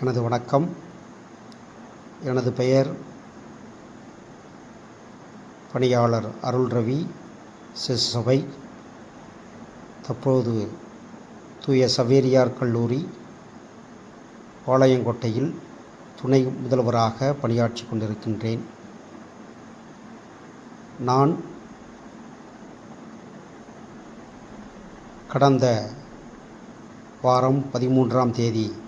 எனது வணக்கம். எனது பெயர் பணியாளர் அருள் ரவி சிசபை. தற்போது தூய சவேரியார் கல்லூரி பாளையங்கோட்டையில் துணை முதல்வராக பணியாற்றி கொண்டிருக்கின்றேன். நான் கடந்த வாரம் பதிமூன்றாம் தேதி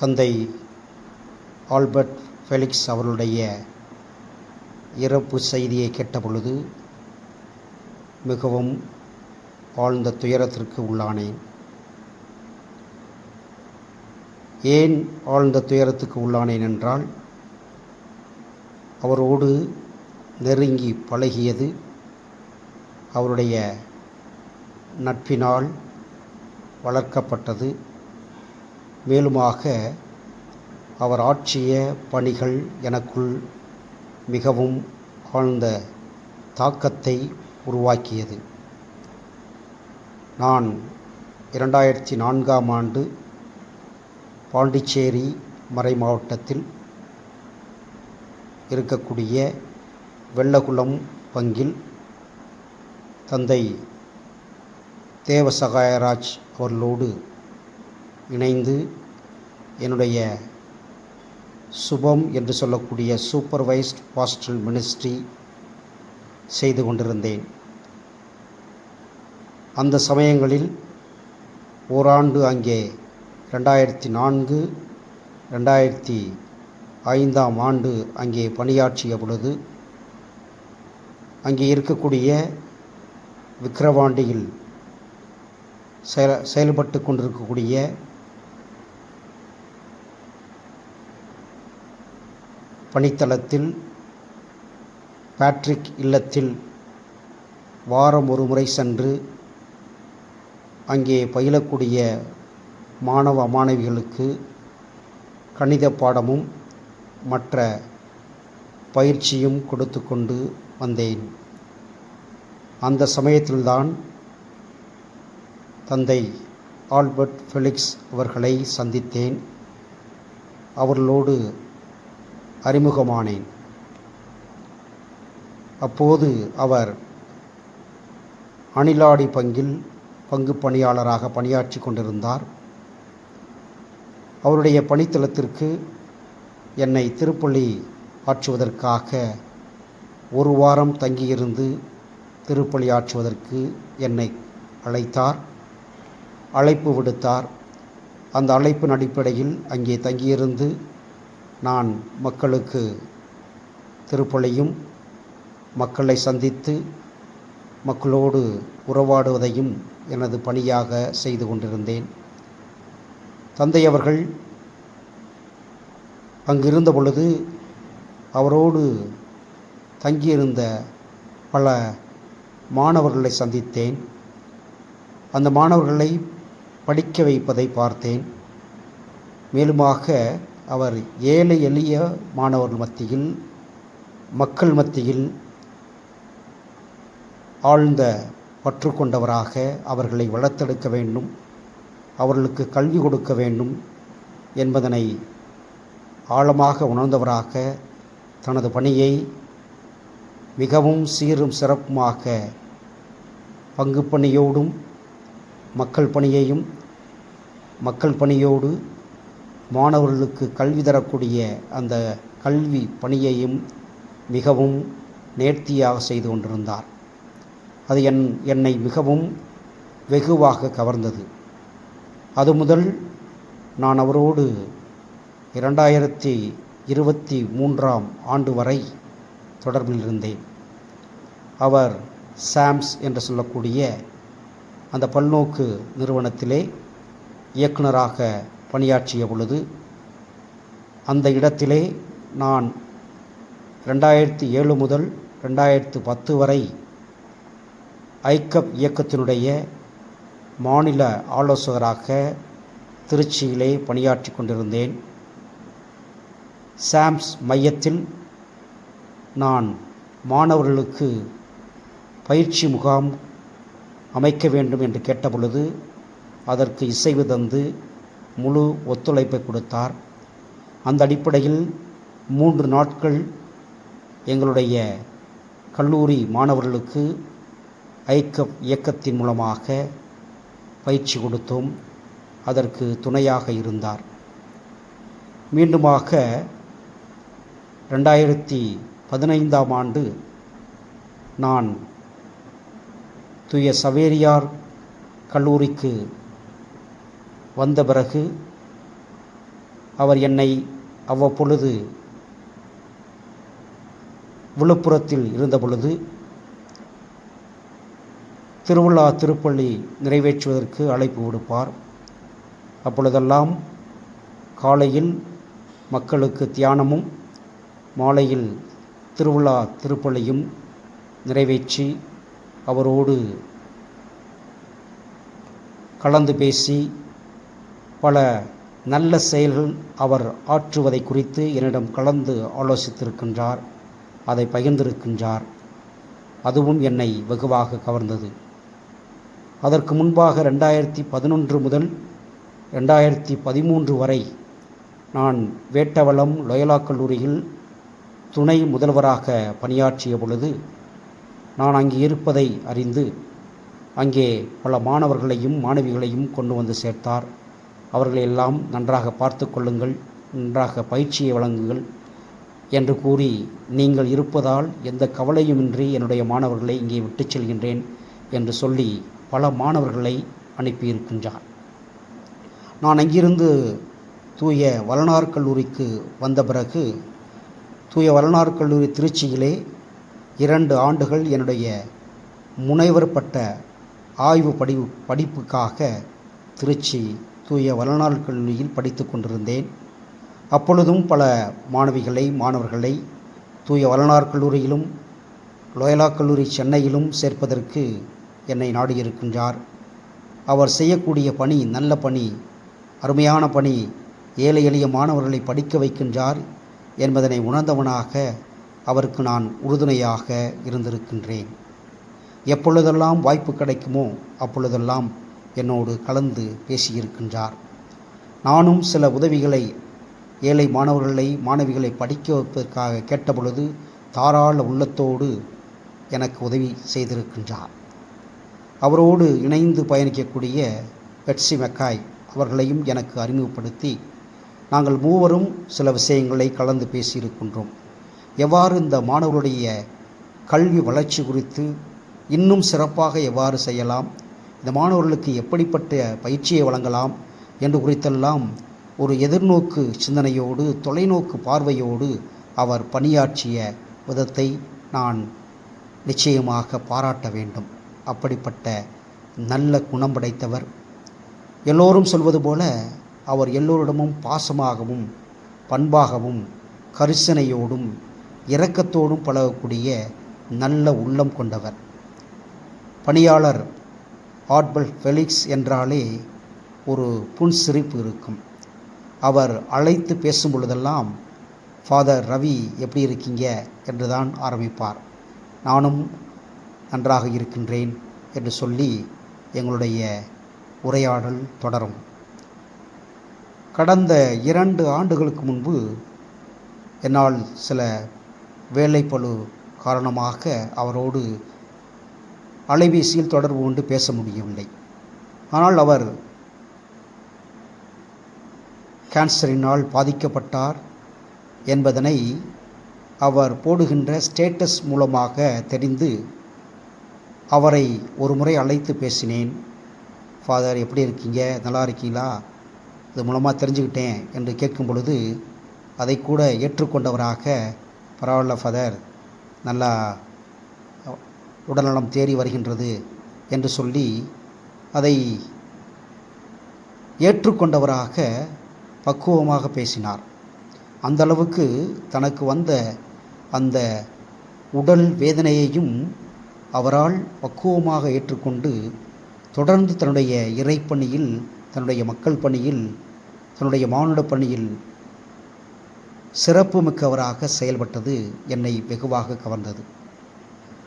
தந்தை ஆல்பர்ட் ஃபெலிக்ஸ் அவர்களுடைய இறப்பு செய்தியை கேட்டபொழுது மிகவும் ஆழ்ந்த துயரத்திற்கு உள்ளானேன். ஏன் ஆழ்ந்த துயரத்துக்கு உள்ளானேன் என்றால் அவரோடு நெருங்கி பழகியது அவருடைய நட்பினால் வளர்க்கப்பட்டது மேலுமாக அவர் ஆற்றிய பணிகள் எனக்குள் மிகவும் ஆழ்ந்த தாக்கத்தை உருவாக்கியது. நான் இரண்டாயிரத்தி நான்காம் ஆண்டு பாண்டிச்சேரி மறை மாவட்டத்தில் இருக்கக்கூடிய வெள்ளகுளம் பங்கில் தந்தை தேவசகாயராஜ் அவர்களோடு இணைந்து என்னுடைய சுபம் என்று சொல்லக்கூடிய சூப்பர்வைஸ்ட் பாஸ்டல் மினிஸ்ட்ரி செய்து கொண்டிருந்தேன். அந்த சமயங்களில் ஓராண்டு அங்கே ரெண்டாயிரத்தி நான்கு ரெண்டாயிரத்தி ஐந்தாம் ஆண்டு அங்கே பணியாற்றிய பொழுது அங்கே இருக்கக்கூடிய விக்கிரவாண்டியில் செயல் செயல்பட்டு கொண்டிருக்கக்கூடிய பணித்தளத்தில் பேட்ரிக் இல்லத்தில் வாரம் ஒரு முறை சென்று அங்கே பயிலக்கூடிய மாணவ மாணவிகளுக்கு கணித பாடமும் மற்ற பயிற்சியும் கொடுத்து கொண்டு வந்தேன். அந்த சமயத்தில்தான் தந்தை ஆல்பர்ட் ஃபெலிக்ஸ் அவர்களை சந்தித்தேன். அவர்களோடு அறிமுகமானேன். அப்போது அவர் அணிலாடி பங்கில் பங்கு பணியாளராக பணியாற்றி கொண்டிருந்தார். அவருடைய பணித்தளத்திற்கு என்னை திருப்பள்ளி ஆற்றுவதற்காக ஒரு வாரம் தங்கியிருந்து திருப்பள்ளி ஆற்றுவதற்கு என்னை அழைத்தார். அழைப்பு விடுத்தார். அந்த அழைப்பின் அடிப்படையில் அங்கே தங்கியிருந்து நான் மக்களுக்கு திருப்பலையும் மக்களை சந்தித்து மக்களோடு உறவாடுவதையும் எனது பணியாக செய்து கொண்டிருந்தேன். தந்தை அவர்கள் அங்கிருந்த பொழுது அவரோடு தங்கியிருந்த பல மாணவர்களை சந்தித்தேன். அந்த மாணவர்களை படிக்க வைப்பதை பார்த்தேன். மேலுமாக அவர் ஏழை எளிய மாணவர்கள் மத்தியில் மக்கள் மத்தியில் ஆழ்ந்த பற்று கொண்டவராக அவர்களை வளர்த்தெடுக்க வேண்டும் அவர்களுக்கு கல்வி கொடுக்க வேண்டும் என்பதனை ஆழமாக உணர்ந்தவராக தனது பணியை மிகவும் சீரும் சிறப்புமாக பங்கு பணியோடும் மக்கள் பணியையும் மக்கள் பணியோடு மாணவர்களுக்கு கல்வி தரக்கூடிய அந்த கல்வி பணியையும் மிகவும் நேர்த்தியாக செய்து கொண்டிருந்தார். அது என் என்னை மிகவும் வெகுவாக கவர்ந்தது. அது முதல் நான் அவரோடு இரண்டாயிரத்தி இருபத்தி மூன்றாம் ஆண்டு வரை தொடர்பில் இருந்தேன். அவர் சாம்ஸ் என்று சொல்லக்கூடிய அந்த பல்நோக்கு நிறுவனத்திலே இயக்குனராக பணியாற்றிய பொழுது அந்த இடத்திலே நான் ரெண்டாயிரத்தி ஏழு முதல் ரெண்டாயிரத்து பத்து வரை ஐக்கப் இயக்கத்தினுடைய மாநில ஆலோசகராக திருச்சியிலே பணியாற்றி கொண்டிருந்தேன். சாம்ஸ் மையத்தில் நான் மாணவர்களுக்கு பயிற்சி முகாம் அமைக்க வேண்டும் என்று கேட்டபொழுது அதற்கு இசைவு தந்து முழு ஒத்துழைப்பை கொடுத்தார். அந்த அடிப்படையில் மூன்று நாட்கள் எங்களுடைய கல்லூரி மாணவர்களுக்கு ஐக்க இயக்கத்தின் மூலமாக பயிற்சி கொடுத்தோம். அதற்கு துணையாக இருந்தார். மீண்டுமாக ரெண்டாயிரத்தி பதினைந்தாம் ஆண்டு நான் தூய சவேரியார் கல்லூரிக்கு வந்த பிறகு அவர் என்னை அவ்வப்பொழுது விழுப்புரத்தில் இருந்த பொழுது திருவிழா திருப்பள்ளி நிறைவேற்றுவதற்கு அழைப்பு விடுப்பார். அப்பொழுதெல்லாம் காலையில் மக்களுக்கு தியானமும் மாலையில் திருவிழா திருப்பள்ளியும் நிறைவேற்றி அவரோடு கலந்து பேசி பல நல்ல செயல்கள் அவர் ஆற்றுவதை குறித்து என்னிடம் கலந்து ஆலோசித்திருக்கின்றார் அதை பகிர்ந்திருக்கின்றார். அதுவும் என்னை வெகுவாக கவர்ந்தது. அதற்கு முன்பாக ரெண்டாயிரத்தி பதினொன்று முதல் ரெண்டாயிரத்தி பதிமூன்று வரை நான் வேட்டவளம் லொயலா கல்லூரியில் துணை முதல்வராக பணியாற்றிய பொழுது நான் அங்கே இருப்பதை அறிந்து அங்கே பல மாணவர்களையும் மாணவிகளையும் கொண்டு வந்து சேர்த்தார். அவர்களை எல்லாம் நன்றாக பார்த்து கொள்ளுங்கள் நன்றாக பயிற்சியை வழங்குங்கள் என்று கூறி நீங்கள் இருப்பதால் எந்த கவலையுமின்றி என்னுடைய மாணவர்களை இங்கே விட்டுச் செல்கின்றேன் என்று சொல்லி பல மாணவர்களை அனுப்பியிருக்கின்றார். நான் அங்கிருந்து தூய வளனார் கல்லூரிக்கு வந்த பிறகு தூய வளனார் கல்லூரி திருச்சியிலே இரண்டு ஆண்டுகள் என்னுடைய முனைவர் பட்ட ஆய்வு படி படிப்புக்காக திருச்சி தூய வளனார் கல்லூரியில் படித்து கொண்டிருந்தேன். அப்பொழுதும் பல மாணவிகளை மாணவர்களை தூய வளனார் கல்லூரியிலும் லோயலா கல்லூரி சென்னையிலும் சேர்ப்பதற்கு என்னை நாடியிருக்கின்றார். அவர் செய்யக்கூடிய பணி நல்ல பணி அருமையான பணி ஏழை எளிய மாணவர்களை படிக்க வைக்கின்றார் என்பதனை உணர்ந்தவனாக அவருக்கு நான் உறுதுணையாக இருந்திருக்கின்றேன். எப்பொழுதெல்லாம் வாய்ப்பு கிடைக்குமோ அப்பொழுதெல்லாம் என்னோடு கலந்து பேசியிருக்கின்றார். நானும் சில உதவிகளை ஏழை மாணவர்களை மாணவிகளை படிக்க வைப்பதற்காக கேட்டபொழுது தாராள உள்ளத்தோடு எனக்கு உதவி செய்திருக்கின்றார். அவரோடு இணைந்து பயணிக்கக்கூடிய பெட்சி மெக்காய் அவர்களையும் எனக்கு அறிமுகப்படுத்தி நாங்கள் மூவரும் சில விஷயங்களை கலந்து பேசியிருக்கின்றோம். எவ்வாறு இந்த மாணவர்களுடைய கல்வி வளர்ச்சி குறித்து இன்னும் சிறப்பாக எவ்வாறு செய்யலாம் இந்த மாணவர்களுக்கு எப்படிப்பட்ட பயிற்சியை வழங்கலாம் என்று குறித்தெல்லாம் ஒரு எதிர்நோக்கு சிந்தனையோடு தொலைநோக்கு பார்வையோடு அவர் பணியாற்றிய விதத்தை நான் நிச்சயமாக பாராட்ட வேண்டும். அப்படிப்பட்ட நல்ல குணம் படைத்தவர். எல்லோரும் சொல்வது போல அவர் எல்லோரிடமும் பாசமாகவும் பண்பாகவும் கரிசனையோடும் இரக்கத்தோடும் பழகக்கூடிய நல்ல உள்ளம் கொண்டவர். பணியாளர் ஆட்பல் ஃபெலிக்ஸ் என்றாலே ஒரு புன்சிரிப்பு இருக்கும். அவர் அழைத்து பேசும் பொழுதெல்லாம் ஃபாதர் ரவி எப்படி இருக்கீங்க? என்று தான் ஆரம்பிப்பார். நானும் நன்றாக இருக்கின்றேன் என்று சொல்லி எங்களுடைய உரையாடல் தொடரும். கடந்த இரண்டு ஆண்டுகளுக்கு முன்பு என்னால் சில வேலைப்பளு காரணமாக அவரோடு அலைபேசியில் தொடர்பு கொண்டு பேச முடியவில்லை. ஆனால் அவர் கேன்சரினால் பாதிக்கப்பட்டார் என்பதனை அவர் போடுகின்ற ஸ்டேட்டஸ் மூலமாக தெரிந்து அவரை ஒரு முறை அழைத்து பேசினேன். ஃபாதர் எப்படி இருக்கீங்க? நல்லா இருக்கீங்களா? இது மூலமாக தெரிஞ்சுக்கிட்டேன் என்று கேட்கும் பொழுது அதை கூட ஏற்றுக்கொண்டவராக பரவாயில்ல ஃபாதர். நல்லா உடல்நலம் தேறி வருகின்றது என்று சொல்லி அதை ஏற்றுக்கொண்டவராக பக்குவமாக பேசினார். அந்த அளவுக்கு தனக்கு வந்த அந்த உடல் வேதனையையும் அவரால் பக்குவமாக ஏற்றுக்கொண்டு தொடர்ந்து தன்னுடைய இறைப்பணியில் தன்னுடைய மக்கள் பணியில் தன்னுடைய மானுட பணியில் சிறப்பு மிக்கவராக செயல்பட்டது என்னை வெகுவாக கவர்ந்தது.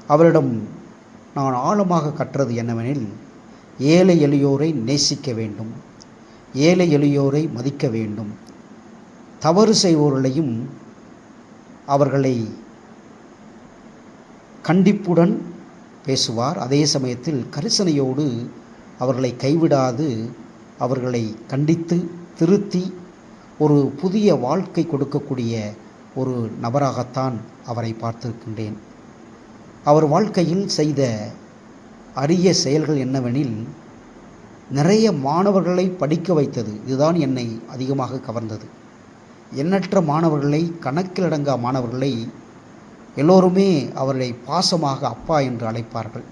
அவரிடம் நான் ஆழமாக கற்றது என்னவெனில் ஏழை எளியோரை நேசிக்க வேண்டும் ஏழை எளியோரை மதிக்க வேண்டும். தவறு செய்வோர்களையும் அவர்களை கண்டிப்புடன் பேசுவார். அதே சமயத்தில் கரிசனையோடு அவர்களை கைவிடாது அவர்களை கண்டித்து திருத்தி ஒரு புதிய வாழ்க்கை கொடுக்கக்கூடிய ஒரு நபராகத்தான் அவரை பார்த்திருக்கின்றேன். அவர் வாழ்க்கையில் செய்த அரிய செயல்கள் என்னவெனில் நிறைய மாணவர்களை படிக்க வைத்தது. இதுதான் என்னை அதிகமாக கவர்ந்தது. எண்ணற்ற மாணவர்களை கணக்கிலடங்கா மாணவர்களை எல்லோருமே அவர்களை பாசமாக அப்பா என்று அழைப்பார்கள்.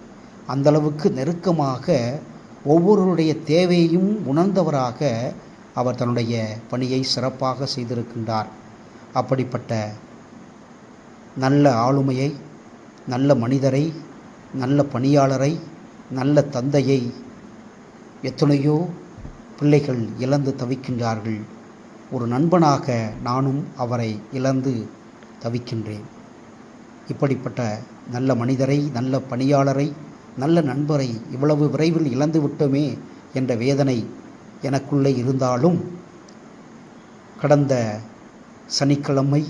அந்தளவுக்கு நெருக்கமாக ஒவ்வொருவருடைய தேவையையும் உணர்ந்தவராக அவர் தன்னுடைய பணியை சிறப்பாக செய்திருக்கின்றார். அப்படிப்பட்ட நல்ல ஆளுமையை நல்ல மனிதரை நல்ல பணியாளரை நல்ல தந்தையை எத்தனையோ பிள்ளைகள் இழந்து தவிக்கின்றார்கள். ஒரு நண்பனாக நானும் அவரை இழந்து தவிக்கின்றேன். இப்படிப்பட்ட நல்ல மனிதரை நல்ல பணியாளரை நல்ல நண்பரை இவ்வளவு விரைவில் இழந்து விட்டோமே என்ற வேதனை எனக்குள்ளே இருந்தாலும் கடந்த சனிக்கிழமை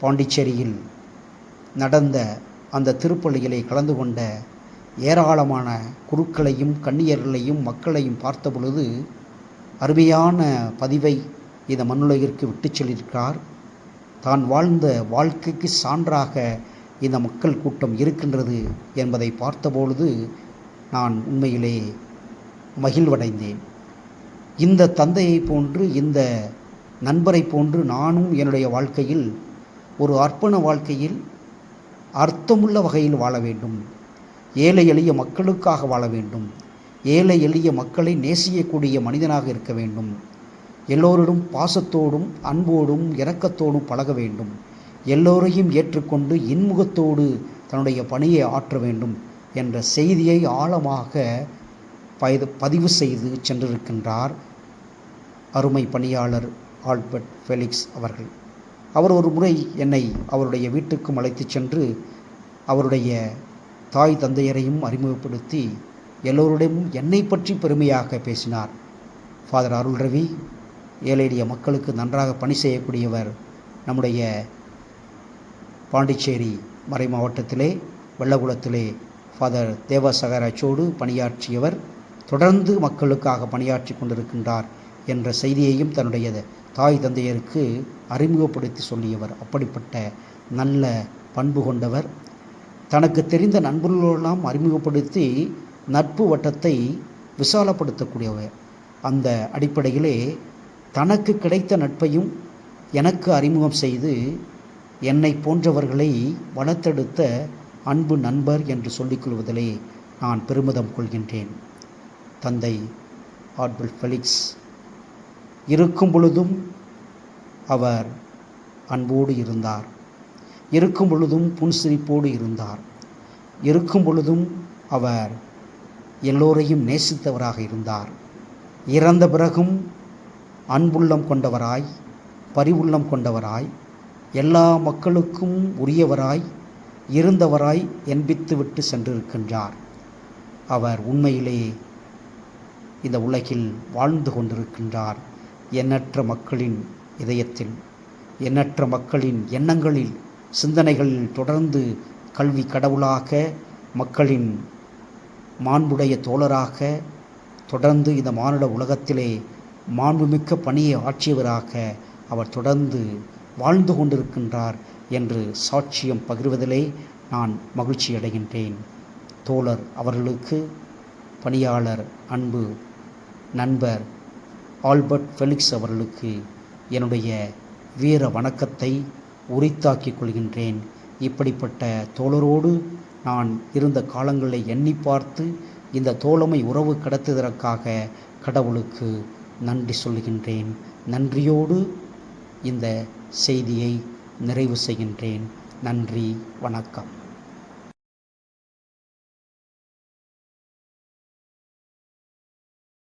பாண்டிச்சேரியில் நடந்த அந்த திருப்பள்ளியிலே கலந்து கொண்ட ஏராளமான குருக்களையும் கன்னியர்களையும் மக்களையும் பார்த்த பொழுது அருமையான பதிவை இந்த மண்ணுலகிற்கு விட்டு சொல்லியிருக்கிறார். தான் வாழ்ந்த வாழ்க்கைக்கு சான்றாக இந்த மக்கள் கூட்டம் இருக்கின்றது என்பதை பார்த்தபொழுது நான் உண்மையிலே மகிழ்வடைந்தேன். இந்த தந்தையை போன்று இந்த நண்பரை போன்று நானும் என்னுடைய வாழ்க்கையில் ஒரு அர்ப்பண வாழ்க்கையில் அர்த்தமுள்ள வகையில் வாழ வேண்டும். ஏழை எளிய மக்களுக்காக வாழ வேண்டும். ஏழை எளிய மக்களை நேசிக்கக்கூடிய மனிதனாக இருக்க வேண்டும். எல்லோரிடம் பாசத்தோடும் அன்போடும் இரக்கத்தோடும் பழக வேண்டும். எல்லோரையும் ஏற்றுக்கொண்டு இன்முகத்தோடு தன்னுடைய பணியை ஆற்ற வேண்டும் என்ற செய்தியை ஆழமாக பயது பதிவு செய்து சென்றிருக்கின்றார் அருமை பணியாளர் ஆல்பர்ட் ஃபெலிக்ஸ் அவர்கள். அவர் ஒரு முறை என்னை அவருடைய வீட்டுக்கும் அழைத்துச் சென்று அவருடைய தாய் தந்தையரையும் அறிமுகப்படுத்தி எல்லோருடையும் என்னை பற்றி பெருமையாக பேசினார். ஃபாதர் அருள் ரவி ஏழைய மக்களுக்கு நன்றாக பணி செய்யக்கூடியவர் நம்முடைய பாண்டிச்சேரி மறை மாவட்டத்திலே வெள்ளகுளத்திலே ஃபாதர் தேவசகராஜோடு பணியாற்றியவர். தொடர்ந்து மக்களுக்காக பணியாற்றி கொண்டிருக்கின்றார். என்ற செய்தியையும் தன்னுடைய தாய் தந்தையருக்கு அறிமுகப்படுத்தி சொல்லியவர். அப்படிப்பட்ட நல்ல பண்பு கொண்டவர். தனக்கு தெரிந்த நண்பர்களெல்லாம் அறிமுகப்படுத்தி நட்பு வட்டத்தை விசாலப்படுத்தக்கூடியவர். அந்த அடிப்படையிலே தனக்கு கிடைத்த நட்பையும் எனக்கு அறிமுகம் செய்து என்னை போன்றவர்களை வளர்த்தெடுத்த அன்பு நண்பர் என்று சொல்லிக்கொள்வதிலே நான் பெருமிதம் கொள்கின்றேன். தந்தை ஆட்பிள் ஃபெலிக்ஸ் இருக்கும் பொழுதும் அவர் அன்போடு இருந்தார். இருக்கும் பொழுதும் புன்சிரிப்போடு இருந்தார். இருக்கும் பொழுதும் அவர் எல்லோரையும் நேசித்தவராக இருந்தார். இறந்த பிறகும் அன்புள்ளம் கொண்டவராய் பரிவுள்ளம் கொண்டவராய் எல்லா மக்களுக்கும் உரியவராய் இருந்தவராய் என்பித்துவிட்டு சென்றிருக்கின்றார். அவர் உண்மையிலேயே இந்த உலகில் வாழ்ந்து கொண்டிருக்கின்றார். எண்ணற்ற மக்களின் இதயத்தில் எண்ணற்ற மக்களின் எண்ணங்களில் சிந்தனைகளில் தொடர்ந்து கல்வி கடவுளாக மக்களின் மாண்புடைய தோழராக தொடர்ந்து இந்த மானுட உலகத்திலே மாண்புமிக்க பணியை ஆற்றியவராக அவர் தொடர்ந்து வாழ்ந்து கொண்டிருக்கின்றார் என்று சாட்சியம் பகிர்வதிலே நான் மகிழ்ச்சி அடைகின்றேன். தோழர் அவர்களுக்கு பணியாளர் அன்பு நண்பர் ஆல்பர்ட் ஃபெலிக்ஸ் அவர்களுக்கு என்னுடைய வீர வணக்கத்தை உரித்தாக்கிக் கொள்கின்றேன். இப்படிப்பட்ட தோழரோடு நான் இருந்த காலங்களை எண்ணி பார்த்து இந்த தோழமை உறவு கடத்துவதற்காக கடவுளுக்கு நன்றி சொல்கின்றேன். நன்றியோடு இந்த செய்தியை நிறைவு செய்கின்றேன். நன்றி வணக்கம்.